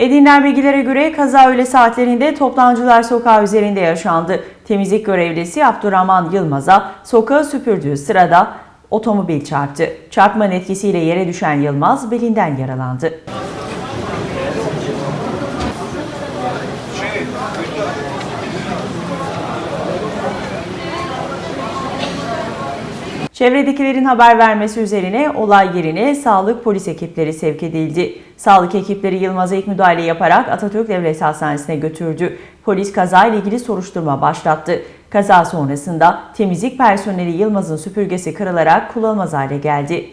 Edinilen bilgilere göre kaza öğle saatlerinde Toplancılar Sokağı üzerinde yaşandı. Temizlik görevlisi Abdurrahman Yılmaz'a sokağı süpürdüğü sırada otomobil çarptı. Çarpmanın etkisiyle yere düşen Yılmaz belinden yaralandı. Çevredekilerin haber vermesi üzerine olay yerine sağlık polis ekipleri sevk edildi. Sağlık ekipleri Yılmaz'a ilk müdahale yaparak Atatürk Devlet Hastanesi'ne götürdü. Polis kazayla ilgili soruşturma başlattı. Kaza sonrasında temizlik personeli Yılmaz'ın süpürgesi kırılarak kullanılmaz hale geldi.